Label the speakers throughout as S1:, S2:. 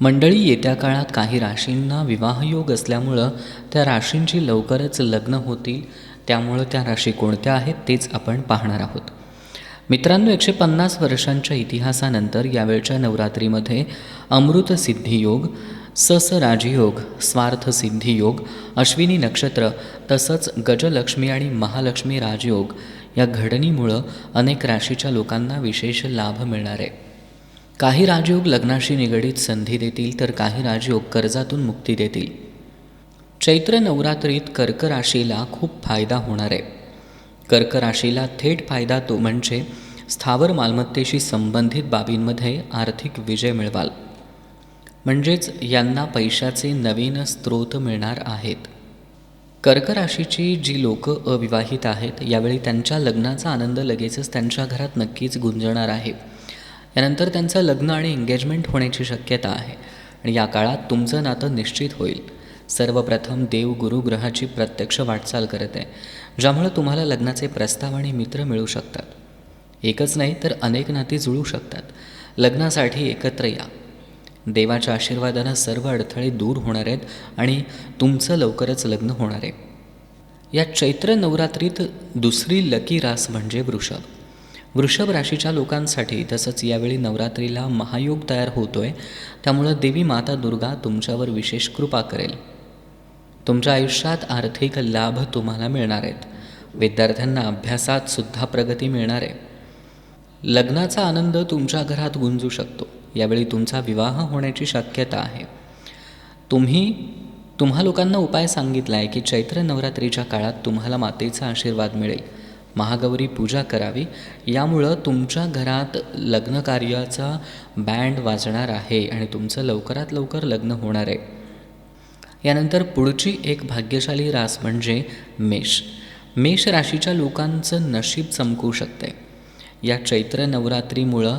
S1: मंडळी येत्या काळात काही राशींना विवाहयोग असल्यामुळं त्या राशींची लवकरच लग्न होतील. त्यामुळं त्या राशी कोणत्या आहेत तेच आपण पाहणार आहोत. मित्रांनो एकशे पन्नास वर्षांच्या इतिहासानंतर यावेळच्या नवरात्रीमध्ये अमृत सिद्धियोग सस राजयोग स्वार्थ सिद्धियोग अश्विनी नक्षत्र तसंच गजलक्ष्मी आणि महालक्ष्मी राजयोग या घडणीमुळं अनेक राशीच्या लोकांना विशेष लाभ मिळणार आहे. काही राजयोग लग्नाशी निगडीत संधी देतील तर काही राजयोग कर्जातून मुक्ती देतील. चैत्र नवरात्रीत कर्क राशीला खूप फायदा होणार आहे. कर्क राशीला थेट फायदा तो म्हणजे स्थावर मालमत्तेशी संबंधित बाबींमध्ये आर्थिक विजय मिळवाल. म्हणजेच यांना पैशाचे नवीन स्रोत मिळणार आहेत. कर्क राशीची जी लोकं अविवाहित आहेत यावेळी त्यांच्या लग्नाचा आनंद लगेचच त्यांच्या घरात नक्कीच गुंजणार आहे. यानंतर त्यांचं लग्न आणि एंगेजमेंट होण्याची शक्यता आहे. आणि या काळात तुमचं नातं निश्चित होईल. सर्वप्रथम देव गुरु ग्रहाची प्रत्यक्ष वाटचाल करत आहे ज्यामुळं तुम्हाला लग्नाचे प्रस्ताव आणि मित्र मिळू शकतात. एकच नाही तर अनेक नाती जुळू शकतात. लग्नासाठी एकत्र या. देवाच्या आशीर्वादानं सर्व अडथळे दूर होणार आहेत आणि तुमचं लवकरच लग्न होणार आहे. या चैत्र नवरात्रीत दुसरी लकी रास म्हणजे वृषभ. वृषभ राशीच्या लोकांसाठी तसंच यावेळी नवरात्रीला महायोग तयार होतोय. त्यामुळं देवी माता दुर्गा तुमच्यावर विशेष कृपा करेल. तुमच्या आयुष्यात आर्थिक लाभ तुम्हाला मिळणार आहेत. विद्यार्थ्यांना अभ्यासात सुद्धा प्रगती मिळणार आहे. लग्नाचा आनंद तुमच्या घरात गुंजू शकतो. यावेळी तुमचा विवाह होण्याची शक्यता आहे. तुम्ही तुम्हा लोकांना उपाय सांगितला आहे की चैत्र नवरात्रीच्या काळात तुम्हाला मातेचा आशीर्वाद मिळेल. महागौरी पूजा करावी. यामुळं तुमच्या घरात लग्नकार्याचा बँड वाजणार आहे आणि तुमचं लवकरात लवकर लग्न होणार आहे. यानंतर पुढची एक भाग्यशाली रास म्हणजे मेष. मेष राशीच्या लोकांचं नशीब चमकू शकते. या चैत्र नवरात्रीमुळं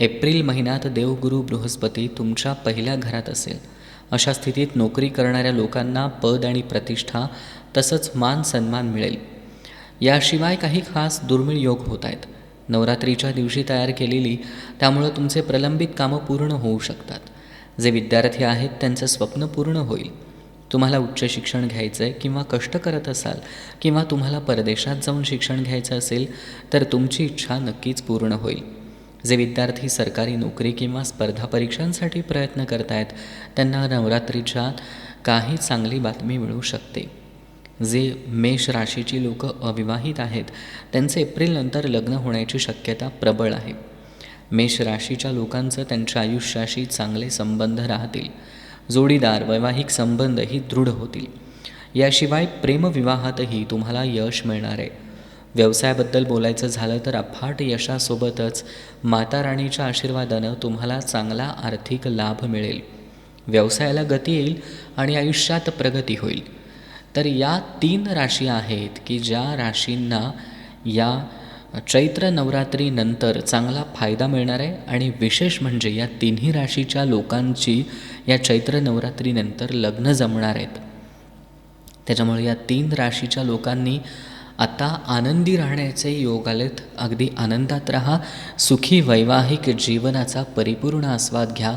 S1: एप्रिल महिन्यात देवगुरू बृहस्पती तुमच्या पहिल्या घरात असेल. अशा स्थितीत नोकरी करणाऱ्या लोकांना पद आणि प्रतिष्ठा तसंच मान सन्मान मिळेल. याशिवाय काही खास दुर्मिळ योग होत आहेत. नवरात्रीच्या दिवशी तयार केलेली त्यामुळं तुमचे प्रलंबित कामं पूर्ण होऊ शकतात. जे विद्यार्थी आहेत त्यांचं स्वप्न पूर्ण होईल. तुम्हाला उच्च शिक्षण घ्यायचं आहे किंवा कष्ट करत असाल किंवा तुम्हाला परदेशात जाऊन शिक्षण घ्यायचं असेल तर तुमची इच्छा नक्कीच पूर्ण होईल. जे विद्यार्थी सरकारी नोकरी किंवा स्पर्धा परीक्षांसाठी प्रयत्न करत आहेत त्यांना नवरात्रीच्या काही चांगली बातमी मिळू शकते. जे मेष राशीची लोक अविवाहित आहेत त्यांचे एप्रिलनंतर लग्न होण्याची शक्यता प्रबळ आहे. मेष राशीच्या लोकांचं त्यांच्या आयुष्याशी चांगले संबंध राहतील. जोडीदार वैवाहिक संबंधही दृढ होतील. याशिवाय प्रेमविवाहातही तुम्हाला यश मिळणार आहे. व्यवसायाबद्दल बोलायचं झालं तर अफाट यशासोबतच माता राणीच्या आशीर्वादानं तुम्हाला चांगला आर्थिक लाभ मिळेल. व्यवसायाला गती येईल आणि आयुष्यात प्रगती होईल. तर या तीन राशी आहेत की ज्या राशींना या चैत्र नवरात्रीनंतर चांगला फायदा मिळणार आहे आणि विशेष म्हणजे या तिन्ही राशीच्या लोकांची या चैत्र नवरात्रीनंतर लग्न जमणार आहेत. त्याच्यामुळे या तीन राशीच्या लोकांनी आता आनंदी राहण्याचे योग आलेत. अगदी आनंदात राहा. सुखी वैवाहिक जीवनाचा परिपूर्ण आस्वाद घ्या.